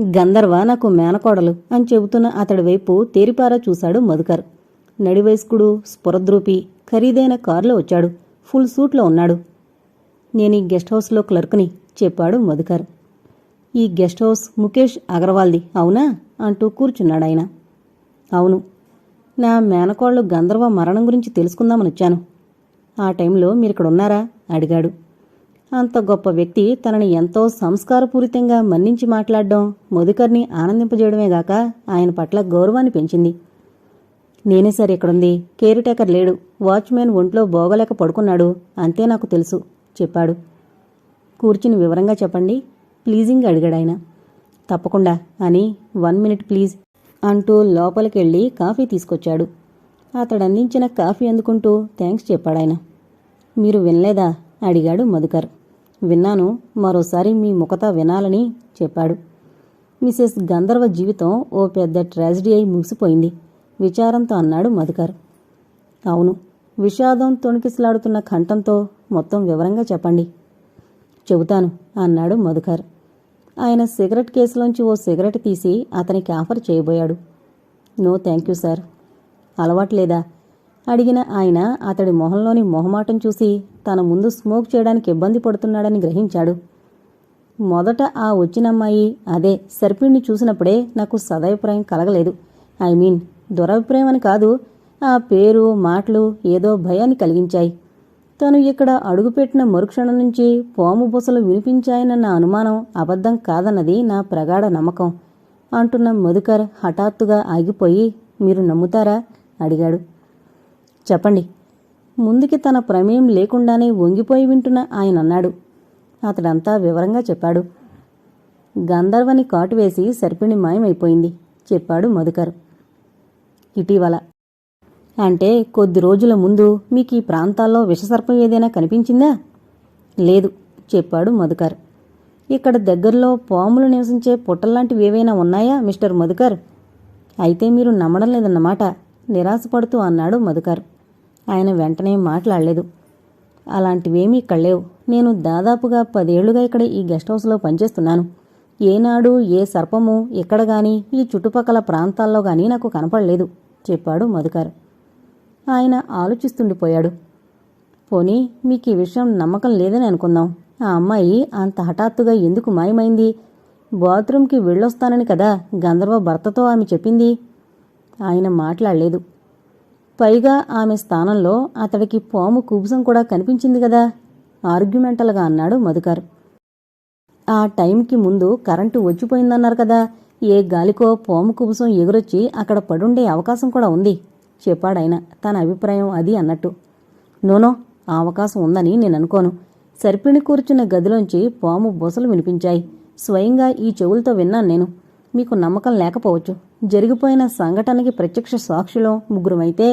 గంధర్వ నాకు మేనకోడలు అని చెబుతున్న అతడి వైపు తేరిపారా చూశాడు మధుకర్. నడివయస్కుడు స్ఫురద్రూపి ఖరీదైన కారులో వచ్చాడు. ఫుల్ సూట్లో ఉన్నాడు. నేను ఈ గెస్ట్ హౌస్లో క్లర్క్ని చెప్పాడు మధుకర్. ఈ గెస్ట్ హౌస్ ముఖేష్ అగర్వాల్ది అవునా? అంటూ కూర్చున్నాడు ఆయన. అవును. నా మేనకోళ్ళు గంధర్వ మరణం గురించి తెలుసుకుందామని వచ్చాను. ఆ టైంలో మీరు ఇక్కడ ఉన్నారా అడిగాడు. అంత గొప్ప వ్యక్తి తనని ఎంతో సంస్కారపూరితంగా మన్నించి మాట్లాడడం మధుకర్ని ఆనందింపజేయడమేగాక ఆయన పట్ల గౌరవాన్ని పెంచింది. నేనే సార్ ఇక్కడుంది. కేరిటేకర్ లేడు. వాచ్మెన్ ఒంట్లో బోగలేక పడుకున్నాడు. అంతే నాకు తెలుసు చెప్పాడు. కూర్చుని వివరంగా చెప్పండి. ప్లీజింగ్ అడిగాడాయన తప్పకుండా అని వన్ మినిట్ ప్లీజ్ అంటూ లోపలికెళ్ళి కాఫీ తీసుకొచ్చాడు. అతడు అందించిన కాఫీ అందుకుంటూ థ్యాంక్స్ చెప్పాడాయన. మీరు వినలేదా? అడిగాడు మధుకర్ విన్నాను. మరోసారి మీ ముఖత వినాలని చెప్పాడు. మిసెస్ గంధర్వ జీవితం ఓ పెద్ద ట్రాజిడీ అయి ముగిసిపోయింది. విచారంతో అన్నాడు మధుకర్. అవును విషాదం తొణికిసలాడుతున్న కంఠంతో మొత్తం వివరంగా చెప్పండి. చెబుతాను అన్నాడు మధుకర్. ఆయన సిగరెట్ కేసులోంచి ఓ సిగరెట్ తీసి అతనికి ఆఫర్ చేయబోయాడు. నో థ్యాంక్ యూ సార్ అలవాట్లేదా అడిగిన ఆయన అతడి మొహంలోని మొహమాటం చూసి తన ముందు స్మోక్ చేయడానికి ఇబ్బంది పడుతున్నాడని గ్రహించాడు. మొదట ఆ వచ్చినమ్మాయి అదే సర్పిణ్ణి చూసినప్పుడే నాకు సదాభిప్రాయం కలగలేదు. ఐ మీన్ దురభిప్రాయం అని కాదు ఆ పేరు మాటలు ఏదో భయాన్ని కలిగించాయి. తను ఇక్కడ అడుగుపెట్టిన మరుక్షణం నుంచి పోము బుసలు వినిపించాయనన్న అనుమానం అబద్ధం కాదన్నది నా ప్రగాఢ నమ్మకం. అంటున్న మధుకర్ హఠాత్తుగా ఆగిపోయి మీరు నమ్ముతారా? అడిగాడు. చెప్పండి. ముందుకి తన ప్రమేయం లేకుండానే వంగిపోయి వింటున్న ఆయన అన్నాడు. అతడంతా వివరంగా చెప్పాడు. గంధర్వని కాటువేసి సర్పిణి మాయమైపోయింది చెప్పాడు మధుకర్. ఇటీవల. అంటే కొద్ది రోజుల ముందు మీకు ఈ ప్రాంతాల్లో విషసర్పం ఏదైనా కనిపించిందా? లేదు చెప్పాడు మధుకర్. ఇక్కడ దగ్గరలో పాములు నివసించే పుట్టల్లాంటివి ఏవైనా ఉన్నాయా మిస్టర్ మధుకర్? అయితే మీరు నమ్మడం లేదన్నమాట నిరాశపడుతూ అన్నాడు మధుకర్. ఆయన వెంటనే మాట్లాడలేదు. అలాంటివేమీ ఇక్కడ లేవు నేను దాదాపుగా పదేళ్ళుగా ఇక్కడ ఈ గెస్ట్ హౌస్లో పనిచేస్తున్నాను. ఏనాడు ఏ సర్పము ఇక్కడ గాని ఈ చుట్టుపక్కల ప్రాంతాల్లో గాని నాకు కనపడలేదు చెప్పాడు మధుకర్. ఆయన ఆలోచిస్తుండిపోయాడు. పోనీ మీకు ఈ విషయం నమ్మకం లేదని అనుకుందాం. ఆ అమ్మాయి అంత హఠాత్తుగా ఎందుకు మాయమైంది? బాత్రూంకి వెళ్ళొస్తానని కదా గంధర్వ భర్తతో ఆమె చెప్పింది? ఆయన మాట్లాడలేదు. పైగా ఆమె స్థానంలో అతడికి పాము కుబుసం కూడా కనిపించింది కదా ఆర్గ్యుమెంటల్గా అన్నాడు మధుకర్. ఆ టైంకి ముందు కరెంటు వచ్చిపోయిందన్నారు కదా ఏ గాలికో పాము కుబుసం ఎగురొచ్చి అక్కడ పడుండే అవకాశం కూడా ఉంది చెప్పాడాయన. తన అభిప్రాయం అది అన్నట్టు. నోనో ఆ అవకాశం ఉందని నేను అనుకోను. సర్పిణి కూర్చున్న గదిలోంచి పాము బొసలు వినిపించాయి. స్వయంగా ఈ చెవులతో విన్నాను నేను. మీకు నమ్మకం లేకపోవచ్చు. జరిగిపోయిన సంఘటనకి ప్రత్యక్ష సాక్షులో ముగ్గురమైతే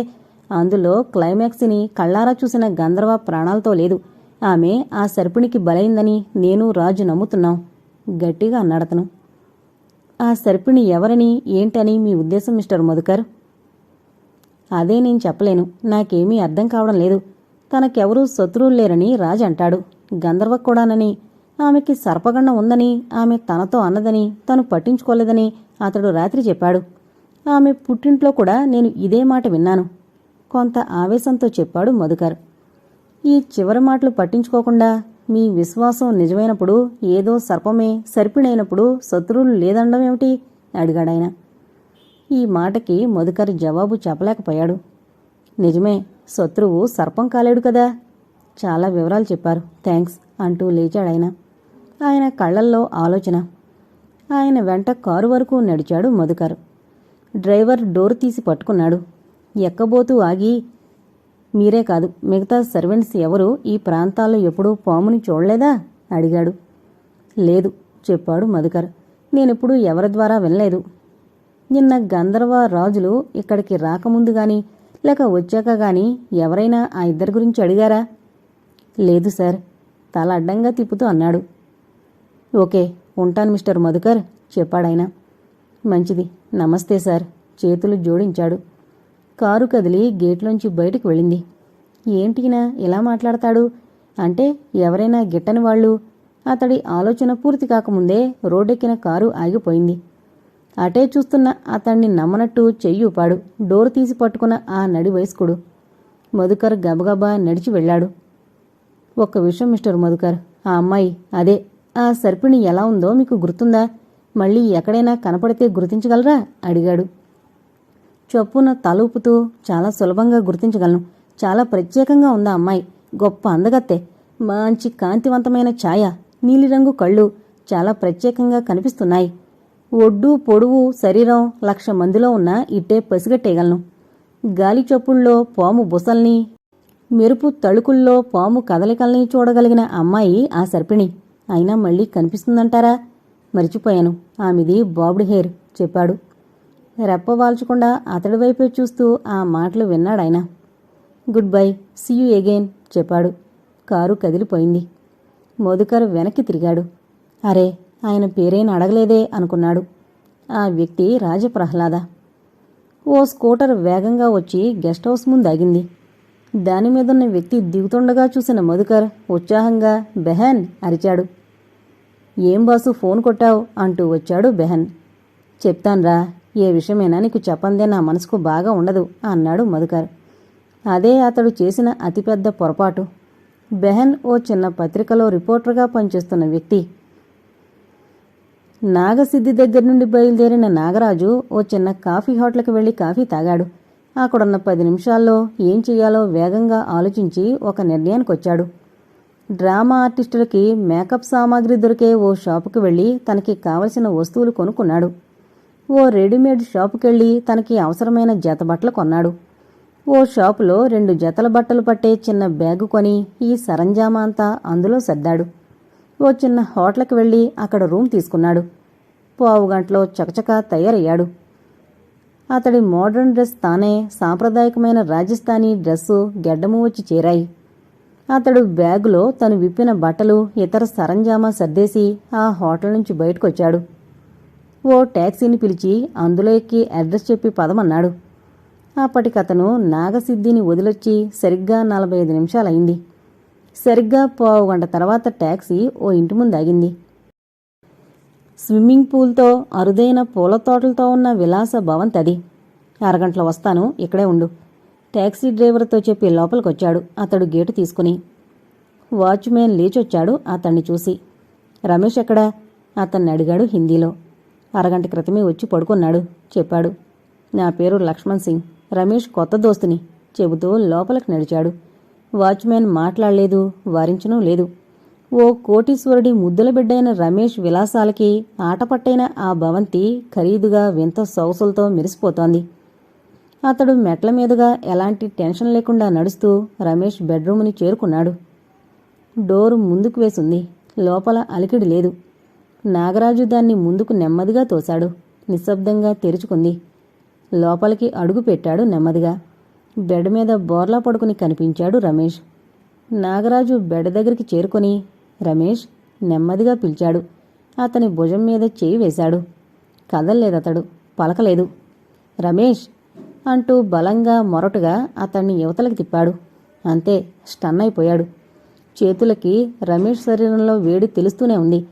అందులో క్లైమాక్స్ని కళ్ళారా చూసిన గంధర్వ ప్రాణాలతో లేదు. ఆమె ఆ సర్పిణికి బలైందని నేను రాజు నమ్ముతున్నాం. గట్టిగా అన్నాడతను. ఆ సర్పిణి ఎవరని ఏంటని మీ ఉద్దేశం మిస్టర్ మధుకర్? అదే నేను చెప్పలేను. నాకేమీ అర్థం కావడం లేదు. తనకెవరూ శత్రువులు లేరని రాజు అంటాడు. గంధర్వ కూడానని ఆమెకి సర్పగండం ఉందని ఆమె తనతో అన్నదని తను పట్టించుకోలేదని అతడు రాత్రి చెప్పాడు. ఆమె పుట్టింట్లో కూడా నేను ఇదే మాట విన్నాను. కొంత ఆవేశంతో చెప్పాడు మధుకర్. ఈ చివరి మాటలు పట్టించుకోకుండా మీ విశ్వాసం నిజమైనప్పుడు ఏదో సర్పమే సర్పిణైనప్పుడు శత్రువులు లేదండమేమిటి అడిగాడాయన ఈ మాటకి మధుకర్ జవాబు చెప్పలేకపోయాడు. నిజమే శత్రువు సర్పం కాలేడు కదా? చాలా వివరాలు చెప్పారు. థ్యాంక్స్ అంటూ లేచాడాయన ఆయన కళ్ళల్లో ఆలోచన. ఆయన వెంట కారు వరకు నడిచాడు మధుకర్. డ్రైవర్ డోర్ తీసి పట్టుకున్నాడు. ఎక్కబోతూ ఆగి మీరే కాదు మిగతా సర్వెంట్స్ ఎవరు? ఈ ప్రాంతాల్లో ఎప్పుడూ పాముని చూడలేదా? అడిగాడు. లేదు చెప్పాడు మధుకర్. నేనెప్పుడూ ఎవరి ద్వారా వినలేదు. నిన్న గంధర్వ రాజులు ఇక్కడికి రాకముందు గాని లేక వచ్చాక గాని ఎవరైనా ఆ ఇద్దరి గురించి అడిగారా? లేదు సార్ తల అడ్డంగా తిప్పుతూ అన్నాడు. ఓకే ఉంటాను మిస్టర్ మధుకర్ చెప్పాడాయన. మంచిది నమస్తే సార్ చేతులు జోడించాడు. కారు కదిలి గేట్లోంచి బయటకు వెళ్ళింది. ఏంటినా ఇలా మాట్లాడతాడు? అంటే ఎవరైనా గిట్టని వాళ్ళు అతడి ఆలోచన పూర్తి కాకముందే రోడ్డెక్కిన కారు ఆగిపోయింది. అటే చూస్తున్న అతన్ని నమ్మనట్టు చెయ్యూపాడు డోర్ తీసి పట్టుకున్న ఆ నడి వయస్కుడు. మధుకర్ గబగబా నడిచి వెళ్ళాడు. ఒక్క విషయం మిస్టర్ మధుకర్ ఆ అమ్మాయి అదే ఆ సర్పిణి ఎలా ఉందో మీకు గుర్తుందా? మళ్ళీ ఎక్కడైనా కనపడితే గుర్తించగలరా? అడిగాడు. చొప్పున తలూపుతూ చాలా సులభంగా గుర్తించగలను. చాలా ప్రత్యేకంగా ఉందా అమ్మాయి? గొప్ప అందగత్తె. మంచి కాంతివంతమైన ఛాయ నీలిరంగు కళ్ళు చాలా ప్రత్యేకంగా కనిపిస్తున్నాయి. ఒడ్డు పొడువు శరీరం లక్ష మందిలో ఉన్న ఇట్టే పసిగట్టేయగలను. గాలి చొప్పుల్లో పాము బుసల్ని మెరుపు తళుకుల్లో పాము కదలికల్ని చూడగలిగిన అమ్మాయి ఆ సర్పిణి. అయినా మళ్ళీ కనిపిస్తుందంటారా? మర్చిపోయాను. ఆమెది బాబ్డ్ హెయిర్ చెప్పాడు. రెప్ప వాల్చకుండా అతడి వైపే చూస్తూ ఆ మాటలు విన్నాడాయన good bye see you again చెప్పాడు. కారు కదిలిపోయింది. మోదుకర్ వెనక్కి తిరిగాడు. అరే ఆయన పేరేం అడగలేదే అనుకున్నాడు. ఆ వ్యక్తి రాజప్రహ్లాద. ఓ స్కూటర్ వేగంగా వచ్చి గెస్ట్ హౌస్ ముందు ఆగింది దాని మీదున్న వ్యక్తి దిగుతుండగా చూసిన మధుకర్ ఉత్సాహంగా బెహన్ అరిచాడు. ఏం బాసు ఫోన్ కొట్టావు? అంటూ వచ్చాడు బెహన్. చెప్తాన్రా ఏ విషయమైనా నీకు చెప్పందే నా మనసుకు బాగా ఉండదు అన్నాడు మధుకర్. అదే అతడు చేసిన అతిపెద్ద పొరపాటు. బెహన్ ఓ చిన్న పత్రికలో రిపోర్టర్గా పనిచేస్తున్న వ్యక్తి. నాగసిద్ధి దగ్గర నుండి బయలుదేరిన నాగరాజు ఓ చిన్న కాఫీ హోటల్కి వెళ్ళి కాఫీ తాగాడు. అక్కడున్న పది నిమిషాల్లో ఏం చెయ్యాలో వేగంగా ఆలోచించి ఒక నిర్ణయానికి వచ్చాడు డ్రామా ఆర్టిస్టులకి మేకప్ సామాగ్రి దొరికే ఓ షాపుకి వెళ్ళి తనకి కావలసిన వస్తువులు కొనుక్కున్నాడు. ఓ రెడీమేడ్ షాపుకెళ్ళి తనకి అవసరమైన జత బట్టలు కొన్నాడు. ఓ షాపులో రెండు జతల బట్టలు పట్టే చిన్న బ్యాగు కొని ఈ సరంజామా అంతా అందులో సర్దాడు. ఓ చిన్న హోటల్కి వెళ్ళి అక్కడ రూమ్ తీసుకున్నాడు. పావు గంటలో చకచకా తయారయ్యాడు. అతడి మోడర్న్ డ్రెస్ తానే సాంప్రదాయకమైన రాజస్థానీ డ్రెస్సు గెడ్డము వచ్చి చేరాయి. అతడు బ్యాగులో తను విప్పిన బట్టలు ఇతర సరంజామా సర్దేసి ఆ హోటల్ నుంచి బయటకొచ్చాడు. ఓ ట్యాక్సీని పిలిచి అందులో ఎక్కి అడ్రస్ చెప్పి పదమన్నాడు. అప్పటికతను నాగసిద్ధిని వదిలొచ్చి సరిగ్గా నలభై ఐదు నిమిషాలైంది సరిగ్గా పావు గంట తర్వాత ట్యాక్సీ ఓ ఇంటి ముందు ఆగింది స్విమ్మింగ్ పూల్తో అరుదైన పూల తోటలతో ఉన్న విలాస భవంత్ అది అరగంటలో వస్తాను ఇక్కడే ఉండు. ట్యాక్సీ డ్రైవర్తో చెప్పి లోపలికొచ్చాడు అతడు గేటు తీసుకుని. వాచ్మెన్ లేచొచ్చాడు అతన్ని చూసి. రమేష్ ఎక్కడా? అతన్ని అడిగాడు హిందీలో. అరగంట క్రితమే వచ్చి పడుకున్నాడు చెప్పాడు. నా పేరు లక్ష్మణ్ సింగ్ రమేష్ కొత్త దోస్తుని చెబుతూ లోపలికి నడిచాడు. వాచ్మెన్ మాట్లాడలేదు వారించనూ లేదు. ఓ కోటీశ్వరుడి ముద్దుల బిడ్డైన రమేష్ విలాసాలకి ఆటపట్టైన ఆ భవంతి ఖరీదుగా వింత సొగసులతో మెరిసిపోతోంది. అతడు మెట్ల మీదుగా ఎలాంటి టెన్షన్ లేకుండా నడుస్తూ రమేష్ బెడ్రూమ్ని చేరుకున్నాడు. డోరు ముందుకు వేసింది. లోపల అలికిడి లేదు. నాగరాజు దాన్ని ముందుకు నెమ్మదిగా తోశాడు. నిశ్శబ్దంగా తెరుచుకుంది. లోపలికి అడుగు పెట్టాడు నెమ్మదిగా. బెడ్ మీద బోర్లా పడుకుని కనిపించాడు రమేష్. నాగరాజు బెడ్ దగ్గరికి చేరుకొని రమేష్ నెమ్మదిగా పిలిచాడు. అతని భుజం మీద చేయి వేశాడు. కదల్లేదతడు పలకలేదు. రమేష్ అంటూ బలంగా మొరటుగా అతన్ని యువతలకు తిప్పాడు. అంతే స్టన్ అయిపోయాడు. చేతులకి రమేష్ శరీరంలో వేడి తెలుస్తూనే ఉంది.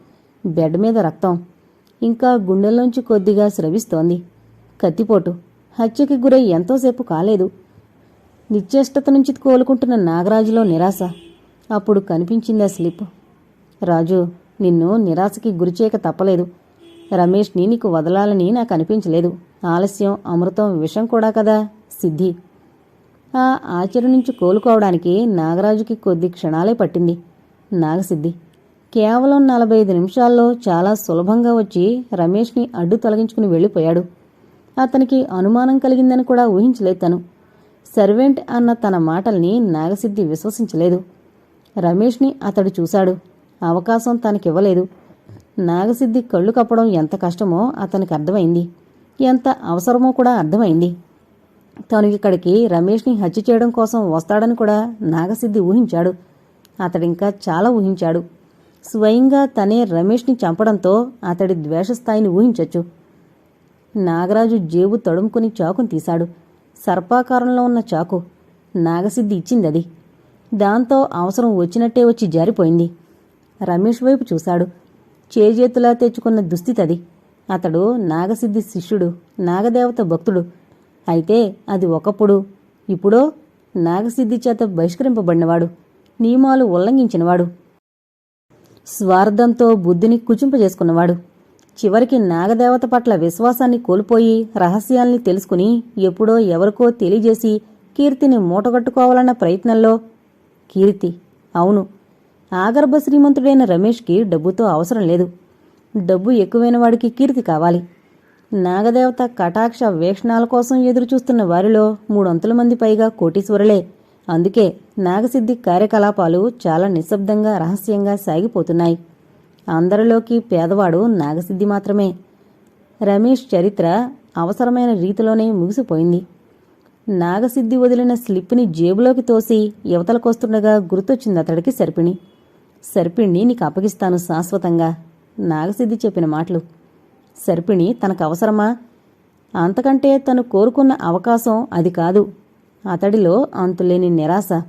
బెడ్ మీద రక్తం. ఇంకా గుండెల్లోంచి కొద్దిగా స్రవిస్తోంది. కత్తిపోటు. హత్యకి గురై ఎంతోసేపు కాలేదు. నిశ్చేష్టత నుంచి కోలుకుంటున్న నాగరాజులో నిరాశ. అప్పుడు కనిపించిందా స్లిప్. రాజు నిన్ను నిరాశకి గురిచేయక తప్పలేదు. రమేష్ని నీకు వదలాలని నాకు అనిపించలేదు. ఆలస్యం అమృతం విషం కూడా కదా సిద్ధి. ఆ ఆచరణ నుంచి కోలుకోవడానికి నాగరాజుకి కొద్ది క్షణాలే పట్టింది. నాగసిద్ధి కేవలం నలభై ఐదు నిమిషాల్లో చాలా సులభంగా వచ్చి రమేష్ని అడ్డు తొలగించుకుని వెళ్ళిపోయాడు. అతనికి అనుమానం కలిగిందని కూడా ఊహించలేదు తను. సర్వెంట్ అన్న తన మాటల్ని నాగసిద్ధి విశ్వసించలేదు. రమేష్ని అతడు చూశాడు. అవకాశం తనకివ్వలేదు. నాగసిద్ధి కళ్ళు కప్పడం ఎంత కష్టమో అతనికి అర్థమైంది. ఎంత అవసరమో కూడా అర్థమైంది. తను ఇక్కడికి రమేష్ని హత్య చేయడం కోసం వస్తాడని కూడా నాగసిద్ధి ఊహించాడు. అతడింకా చాలా ఊహించాడు. స్వయంగా తనే రమేష్ని చంపడంతో అతడి ద్వేషస్థాయిని ఊహించొచ్చు. నాగరాజు జేబు తడుముకుని చాకుని తీశాడు. సర్పాకారంలో ఉన్న చాకు. నాగసిద్ధి ఇచ్చింది అది దాంతో అవసరం వచ్చినట్టే వచ్చి జారిపోయింది. రమేష్ వైపు చూశాడు. చేజేతులా తెచ్చుకున్న దుస్థితది అతడు నాగసిద్ధి శిష్యుడు నాగదేవత భక్తుడు. అయితే అది ఒకప్పుడు. ఇప్పుడో నాగసిద్ధి చేత బహిష్కరింపబడినవాడు. నియమాలు ఉల్లంఘించినవాడు. స్వార్థంతో బుద్ధిని కుచింపజేసుకున్నవాడు చివరికి నాగదేవత పట్ల విశ్వాసాన్ని కోల్పోయి రహస్యాల్ని తెలుసుకుని ఎప్పుడో ఎవరికో తెలియజేసి కీర్తిని మూటగట్టుకోవాలన్న ప్రయత్నంలో కీర్తి అవును ఆగర్భ శ్రీమంతుడైన రమేష్కి డబ్బుతో అవసరం లేదు. డబ్బు ఎక్కువైన వాడికి కీర్తి కావాలి. నాగదేవత కటాక్ష వేషణాల కోసం ఎదురుచూస్తున్న వారిలో మూడొంతుల మంది పైగా కోటీశ్వరులే. అందుకే నాగసిద్ధి కార్యకలాపాలు చాలా నిశ్శబ్దంగా రహస్యంగా సాగిపోతున్నాయి. అందరిలోకి పేదవాడు నాగసిద్ధి మాత్రమే. రమేష్ చరిత్ర అవసరమైన రీతిలోనే ముగిసిపోయింది. నాగసిద్ధి వదిలిన స్లిప్ని జేబులోకి తోసి యువతలకొస్తుండగా గుర్తొచ్చింది అతడికి సర్పిణి సర్పిణ్ణి నీకు అప్పగిస్తాను శాశ్వతంగా. నాగసిద్ధి చెప్పిన మాటలు. సర్పిణి తనకు అవసరమా అంతకంటే తను కోరుకున్న అవకాశం అది కాదు. అతడిలో అంతులేని నిరాశ.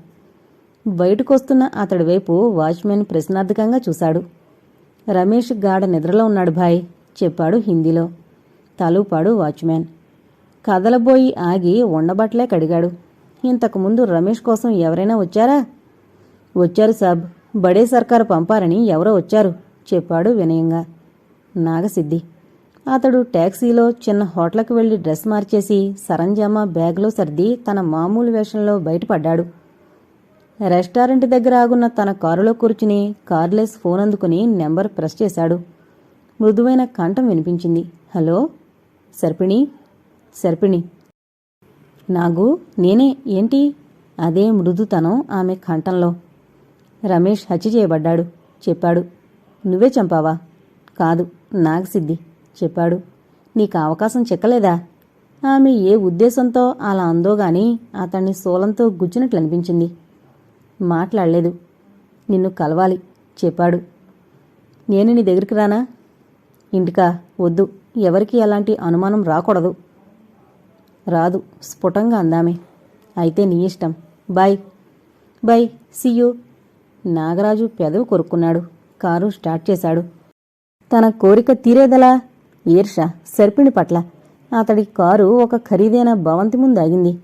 బయటకొస్తున్న అతడి వైపు వాచ్మెన్ ప్రశ్నార్థకంగా చూశాడు. రమేష్ గాఢ నిద్రలో ఉన్నాడు భాయ్ చెప్పాడు హిందీలో. తలూపాడు వాచ్మెన్. కదలబోయి ఆగి ఉండబట్లే కడిగాడు ఇంతకుముందు రమేష్ కోసం ఎవరైనా వచ్చారా? వచ్చారు సాబ్. బడే సర్కారు పంపారని ఎవరో వచ్చారు చెప్పాడు వినయంగా. నాగసిద్ధి. అతడు టాక్సీలో చిన్న హోటల్కి వెళ్ళి డ్రెస్ మార్చేసి సరంజామా బ్యాగ్లో సర్ది తన మామూలు వేషంలో బయటపడ్డాడు. రెస్టారెంట్ దగ్గర ఆగున్న తన కారులో కూర్చుని కార్లెస్ ఫోన్ అందుకుని నెంబర్ ప్రెస్ చేశాడు. మృదువైన కంఠం వినిపించింది. హలో? సర్పిణి? సర్పిణి. నాగు నేనే ఏంటి? అదే మృదుతనం ఆమె కంఠంలో. రమేష్ హత్య చేయబడ్డాడు. చెప్పాడు. నువ్వే చంపావా? కాదు నాగసిద్ధి చెప్పాడు. నీకు అవకాశం చిక్కలేదా? ఆమె ఏ ఉద్దేశంతో అలా అందో గాని అతన్ని శూలంతో గుచ్చినట్లు అనిపించింది. మాట్లాడలేదు. నిన్ను కలవాలి చెప్పాడు. నేను నీ దగ్గరికి రానా? ఇంటికా వద్దు. ఎవరికి అలాంటి అనుమానం రాకూడదు. రాదు స్ఫుటంగా అందామే. అయితే నీ ఇష్టం. బాయ్. బాయ్ సియూ నాగరాజు పెదవి కొరుక్కున్నాడు. కారు స్టార్ట్ చేశాడు. తన కోరిక తీరేదలా? ఈర్ష సర్పిణి పట్ల. అతడి కారు ఒక ఖరీదైన భవంతి ముందు ఆగింది.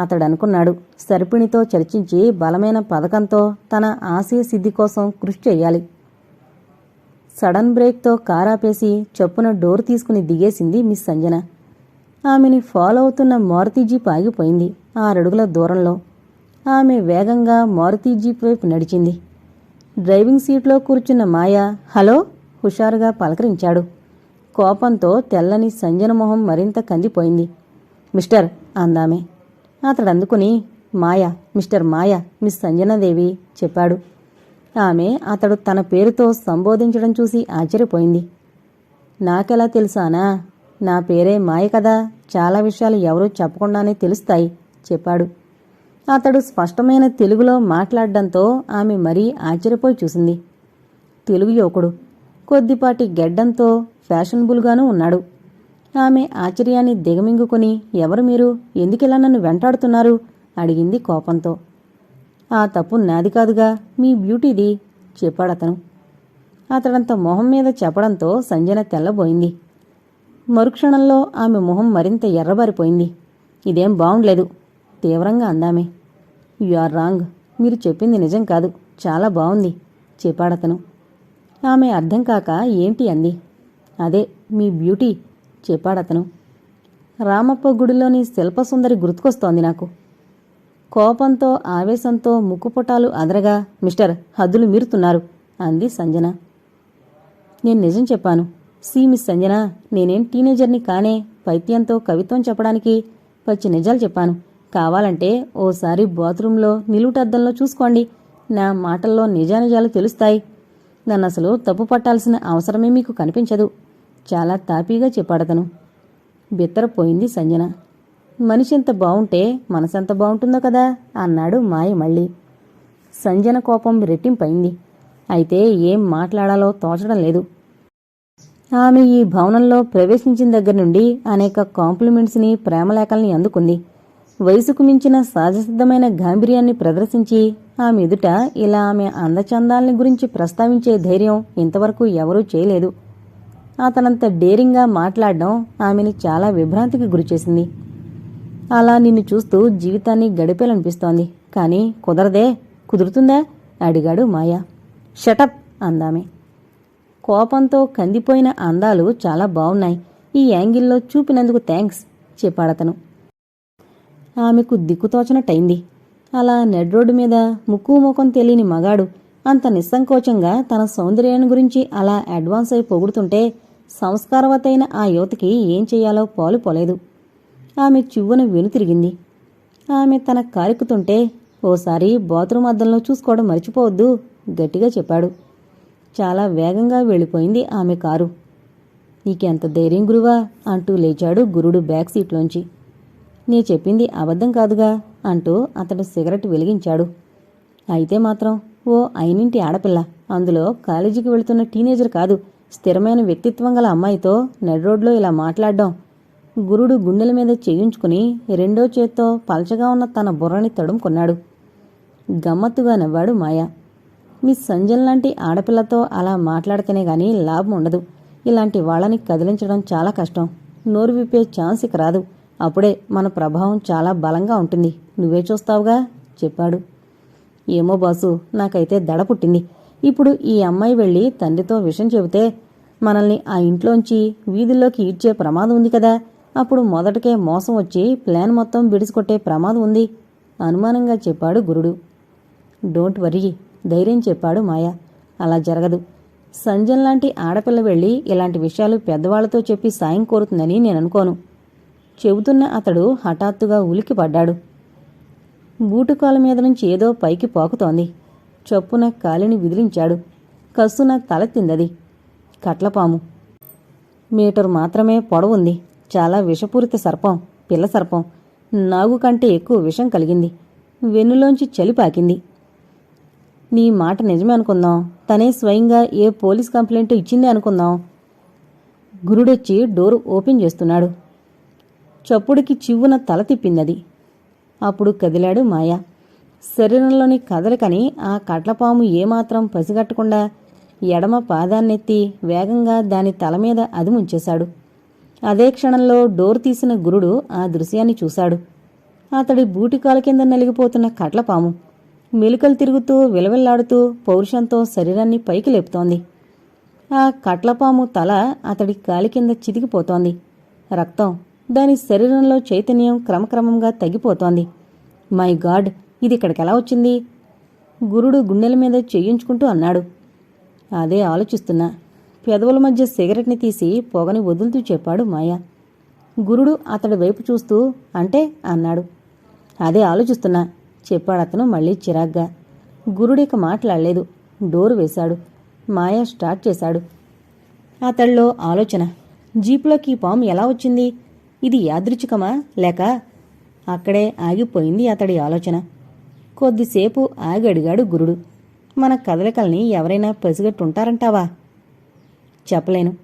అతడు అనుకున్నాడు సర్పిణితో చర్చించి బలమైన పథకంతో తన ఆశయ సిద్ధి కోసం కృషి చేయాలి. సడన్ బ్రేక్తో కారాపేసి చొప్పున డోర్ తీసుకుని దిగేసింది మిస్ సంజన ఆమెని ఫాలో అవుతున్న మారుతి జీప్ ఆగిపోయింది. ఆరడుగుల దూరంలో. ఆమె వేగంగా మారుతీ జీప్ వైపు నడిచింది. డ్రైవింగ్ సీట్లో కూర్చున్న మాయ హలో హుషారుగా పలకరించాడు. కోపంతో తెల్లని సంజన మొహం మరింత కందిపోయింది. మిస్టర్ అందామే. అతడు అందుకుని మాయ మిస్టర్ మాయ మిస్ సంజనాదేవి చెప్పాడు. ఆమె అతడు తన పేరుతో సంబోధించడం చూసి ఆశ్చర్యపోయింది. నాకెలా తెలుసానా నా పేరే మాయ కదా చాలా విషయాలు ఎవరూ చెప్పకుండానే తెలుస్తాయి చెప్పాడు. అతడు స్పష్టమైన తెలుగులో మాట్లాడడంతో ఆమె మరీ ఆశ్చర్యపోయి చూసింది. తెలుగు యువకుడు. కొద్దిపాటి గెడ్డంతో ఫ్యాషనబుల్గానూ ఉన్నాడు. ఆమె ఆశ్చర్యాన్ని దిగమింగుకొని ఎవరు మీరు? ఎందుకిలా నన్ను వెంటాడుతున్నారు? అడిగింది కోపంతో. ఆ తప్పు నాది కాదుగా మీ బ్యూటీది చెప్పాడతను అతడంత మొహం మీద చెప్పడంతో సంజన తెల్లబోయింది. మరుక్షణంలో ఆమె మొహం మరింత ఎర్రబారిపోయింది. ఇదేం బావుండలేదు తీవ్రంగా అందామే. You are wrong. మీరు చెప్పింది నిజం కాదు. చాలా బాగుంది చెప్పాడతను. ఆమె అర్థం కాక ఏంటి అంది. అదే మీ బ్యూటీ చెప్పాడతను. రామప్ప గుడిలోని శిల్పసుందరి గుర్తుకొస్తోంది నాకు. కోపంతో ఆవేశంతో ముక్కుపుటాలు అదరగా మిస్టర్ హద్దులు మీరుతున్నారు అంది సంజన. నేను నిజం చెప్పాను. సి మిస్ సంజన నేనేం టీనేజర్ని కానే పైత్యంతో కవిత్వం చెప్పడానికి పచ్చి నిజాలు చెప్పాను. కావాలంటే ఓసారి బాత్రూంలో నిలువుటద్దంలో చూసుకోండి. నా మాటల్లో నిజానిజాలు తెలుస్తాయి. నన్ను అసలు తప్పు పట్టాల్సిన అవసరమే మీకు కనిపించదు. చాలా తాపీగా చెప్పాడతను. బిత్తరపోయింది సంజన. మనిషి ఎంత బావుంటే మనసెంత బావుంటుందో కదా అన్నాడు మాయ మళ్ళీ. సంజన కోపం రెట్టింపైంది. అయితే ఏం మాట్లాడాలో తోచడం లేదు. ఆమె ఈ భవనంలో ప్రవేశించిన దగ్గర నుండి అనేక కాంప్లిమెంట్స్ని ప్రేమలేఖల్ని అందుకుంది. వయసుకు మించిన సహజసిద్ధమైన గాంభీర్యాన్ని ప్రదర్శించి ఆమె ఎదుట ఇలా ఆమె అందచందాలని గురించి ప్రస్తావించే ధైర్యం ఇంతవరకు ఎవరూ చేయలేదు. అతనంత డేరింగ్గా మాట్లాడడం ఆమెని చాలా విభ్రాంతికి గురిచేసింది. అలా నిన్ను చూస్తూ జీవితాన్ని గడిపేయాలనిపిస్తోంది. కానీ కుదరదే కుదురుతుందా? అడిగాడు మాయా. షటప్ అందామె. కోపంతో కందిపోయిన అందాలు చాలా బావున్నాయి. ఈ యాంగిల్లో చూపినందుకు థ్యాంక్స్ చెప్పాడతను. ఆమెకు దిక్కుతోచనట్టయింది అలా నెడ్ రోడ్డు మీద ముక్కు ముఖం తెలియని మగాడు అంత నిస్సంకోచంగా తన సౌందర్యాన్ని గురించి అలా అడ్వాన్స్ అయి పొగుడుతుంటే సంస్కారవతైన ఆ యువతకి ఏం చేయాలో పాలు పోలేదు. ఆమె చివ్వున వెనుతిరిగింది ఆమె తన కారెక్కుతుంటే ఓసారి బాత్రూమ్ అద్దంలో చూసుకోవడం మర్చిపోవద్దు గట్టిగా చెప్పాడు. చాలా వేగంగా వెళ్ళిపోయింది ఆమె కారు. నీకెంత ధైర్యం గురువా అంటూ లేచాడు గురుడు బ్యాక్ సీట్లోంచి. నీ చెప్పింది అబద్ధం కాదుగా అంటూ అతడు సిగరెట్ వెలిగించాడు. అయితే మాత్రం ఓ అయినింటి ఆడపిల్ల అందులో కాలేజీకి వెళుతున్న టీనేజర్ కాదు స్థిరమైన వ్యక్తిత్వం గల అమ్మాయితో నెడ్రోడ్లో ఇలా మాట్లాడడం గురుడు గుండెల మీద చేయించుకుని రెండో చేత్తో పల్చగా ఉన్న తన బుర్రని తడుముకున్నాడు గమ్మత్తుగా నవ్వాడు మాయా. మిస్ సంజన్ లాంటి ఆడపిల్లతో అలా మాట్లాడితేనే గాని లాభం ఉండదు. ఇలాంటి వాళ్ళని కదిలించడం చాలా కష్టం. నోరు విప్పే ఛాన్స్ ఇక రాదు. అప్పుడే మన ప్రభావం చాలా బలంగా ఉంటుంది. నువ్వే చూస్తావుగా? చెప్పాడు. ఏమో బాసు నాకైతే దడ పుట్టింది. ఇప్పుడు ఈ అమ్మాయి వెళ్ళి తండ్రితో విషయం చెబితే మనల్ని ఆ ఇంట్లోంచి వీధుల్లోకి ఈడ్చే ప్రమాదం ఉంది కదా? అప్పుడు మొదటకే మోసం వచ్చి ప్లాన్ మొత్తం బిడుచుకొట్టే ప్రమాదం ఉంది అనుమానంగా చెప్పాడు గురుడు. డోంట్ వరీ ధైర్యం చెప్పాడు మాయా. అలా జరగదు. సంజన్ లాంటి ఆడపిల్ల వెళ్ళి ఇలాంటి విషయాలు పెద్దవాళ్ళతో చెప్పి సాయం కోరుతుందని నేను అనుకోను. చెబుతున్న అతడు హఠాత్తుగా ఉలికిపడ్డాడు బూటుకాల మీద నుంచి ఏదో పైకి పాకుతోంది. చొప్పున కాలిని విదిలించాడు. కస్సున తల తిందది కట్లపాము. మీటర్ మాత్రమే పొడవుంది చాలా విషపూరిత సర్పం పిల్ల సర్పం. నాగు కంటే ఎక్కువ విషం కలిగింది. వెన్నులోంచి చలి పాకింది. నీ మాట నిజమే అనుకుందాం. తనే స్వయంగా ఏ పోలీస్ కంప్లైంట్ ఇచ్చింది అనుకుందాం. గురుడొచ్చి డోర్ ఓపెన్ చేస్తున్నాడు. చప్పుడుకి చివ్వున తల తిప్పిందది. అప్పుడు కదిలాడు మాయ. శరీరంలోని కదలికని ఆ కట్లపాము ఏమాత్రం పసిగట్టకుండా ఎడమ పాదాన్నెత్తి వేగంగా దాని తల మీద అదిముంచేశాడు అదే క్షణంలో డోర్ తీసిన గురుడు ఆ దృశ్యాన్ని చూశాడు. అతడి బూటికాల కింద నలిగిపోతున్న కట్లపాము మెలుకలు తిరుగుతూ విలవిల్లాడుతూ పౌరుషంతో శరీరాన్ని పైకి లేపుతోంది. ఆ కట్లపాము తల అతడి కాలి కింద చితికిపోతోంది. రక్తం దాని శరీరంలో చైతన్యం క్రమక్రమంగా తగ్గిపోతోంది. మై గాడ్ ఇది ఇక్కడికి ఎలా వచ్చింది? గురుడు గుండెల మీద చేయించుకుంటూ అన్నాడు. అదే ఆలోచిస్తున్నా. పెదవుల మధ్య సిగరెట్ని తీసి పొగని వదులుతూ చెప్పాడు మాయ. గురుడు అతడి వైపు చూస్తూ అంటే? అన్నాడు. అదే ఆలోచిస్తున్నా చెప్పాడతను మళ్ళీ చిరాగ్గా. గురుడిక మాట్లాడలేదు. డోరు వేశాడు. మాయ స్టార్ట్ చేశాడు. అతడిలో ఆలోచన. జీపులోకి ఈ పాము ఎలా వచ్చింది? ఇది యాదృచ్ఛికమా? లేక అక్కడే ఆగిపోయింది అతడి ఆలోచన. కొద్దిసేపు ఆగి అడిగాడు గురుడు. మన కదలికల్ని ఎవరైనా పసిగట్టుంటారంటావా? చెప్పలేను.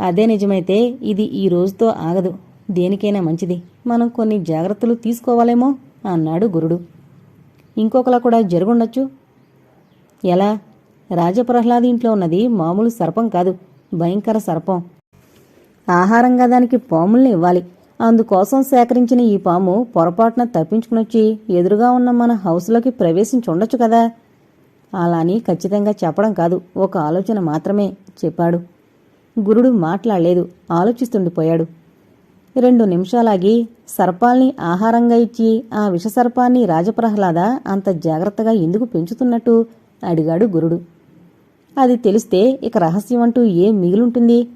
అదే నిజమైతే ఇది ఈ రోజుతో ఆగదు. దేనికైనా మంచిది. మనం కొన్ని జాగ్రత్తలు తీసుకోవాలేమో? అన్నాడు గురుడు. ఇంకొకలా కూడా జరుగుండొచ్చు. ఎలా? రాజప్రహ్లాది ఇంట్లో ఉన్నది మామూలు సర్పం కాదు. భయంకర సర్పం. ఆహారంగా దానికి పాముల్ని ఇవ్వాలి. అందుకోసం సేకరించిన ఈ పాము పొరపాటున తప్పించుకునొచ్చి ఎదురుగా ఉన్న మన హౌస్లోకి ప్రవేశించుండొచ్చు కదా. అలా అని ఖచ్చితంగా చెప్పడం కాదు. ఒక ఆలోచన మాత్రమే చెప్పాడు. గురుడు మాట్లాడలేదు. ఆలోచిస్తుండిపోయాడు రెండు నిమిషాలాగి సర్పాల్ని ఆహారంగా ఇచ్చి ఆ విషసర్పాన్ని రాజప్రహ్లాద అంత జాగ్రత్తగా ఎందుకు పెంచుతున్నట్టు అడిగాడు గురుడు. అది తెలిస్తే ఇక రహస్యం అంటూ ఏం మిగిలుంటుంది?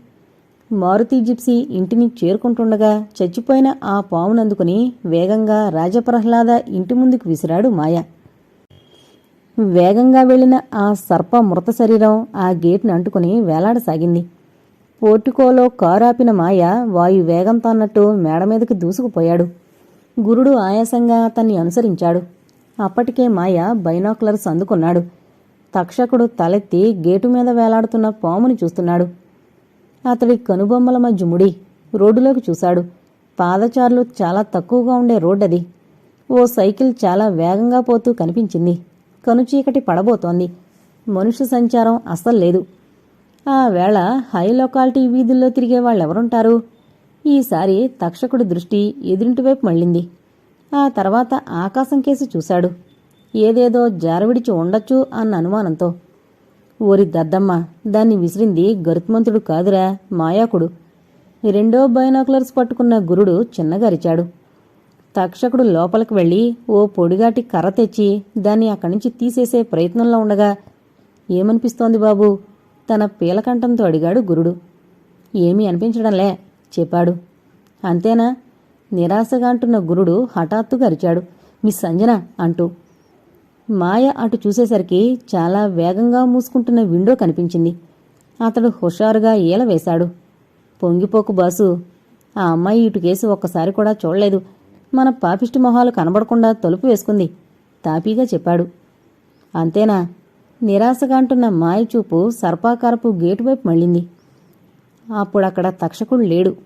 మారుతి జిప్సీ ఇంటిని చేరుకుంటుండగా చచ్చిపోయిన ఆ పామునందుకుని వేగంగా రాజప్రహ్లాద ఇంటి ముందుకు విసిరాడు మాయ. వేగంగా వెళ్ళిన ఆ సర్ప మృత శరీరం ఆ గేట్ను అంటుకుని వేలాడసాగింది. పోర్టికోలో కారాపిన మాయ వాయు వేగంతో అన్నట్టు మేడ మీదకి దూసుకుపోయాడు. గురుడు ఆయాసంగా అతన్ని అనుసరించాడు. అప్పటికే మాయ బైనాక్యులర్స్ అందుకున్నాడు. తక్షకుడు తలెత్తి గేటు మీద వేలాడుతున్న పాముని చూస్తున్నాడు. అతడి కనుబొమ్మల మధ్య ముడి రోడ్డులోకి చూశాడు. పాదచారులు చాలా తక్కువగా ఉండే రోడ్డది. ఓ సైకిల్ చాలా వేగంగా పోతూ కనిపించింది. కనుచీకటి పడబోతోంది. మనుష్య సంచారం అస్సలు లేదు. ఆ వేళ హై లొకాలిటీ వీధుల్లో తిరిగే వాళ్ళెవరుంటారు? ఈసారి తక్షకుడి దృష్టి ఎదురింటివైపు మళ్ళింది. ఆ తర్వాత ఆకాశం కేసి చూశాడు. ఏదేదో జారవిడిచి ఉండొచ్చు అన్న అనుమానంతో. ఓరి దద్దమ్మ దాన్ని విసిరింది గరుత్మంతుడు కాదురా మాయాకుడు. రెండో బైనాకులర్స్ పట్టుకున్న గురుడు చిన్నగరిచాడు. తక్షకుడు లోపలికి వెళ్ళి ఓ పొడిగాటి కర్ర తెచ్చి దాన్ని అక్కడి నుంచి తీసేసే ప్రయత్నంలో ఉండగా ఏమనిపిస్తోంది బాబూ? తన పీలకంఠంతో అడిగాడు గురుడు. ఏమీ అనిపించడంలే చెప్పాడు. అంతేనా? నిరాశగా అంటున్న గురుడు హఠాత్తుగా అరిచాడు. మిస్ సంజన అంటూ మాయ అటు చూసేసరికి చాలా వేగంగా మూసుకుంటున్న విండో కనిపించింది. అతడు హుషారుగా ఈల వేశాడు. పొంగిపోకు బాసు ఆ అమ్మాయి ఇటు కేసు ఒక్కసారి కూడా చూడలేదు. మన పాపిష్టి మొహాలు కనబడకుండా తలుపు వేసుకుంది. తాపీగా చెప్పాడు. అంతేనా? నిరాశగా అంటున్న మాయ చూపు సర్పాకారపు గేటు వైపు మళ్ళింది. అప్పుడక్కడ తక్షకుడు లేడు.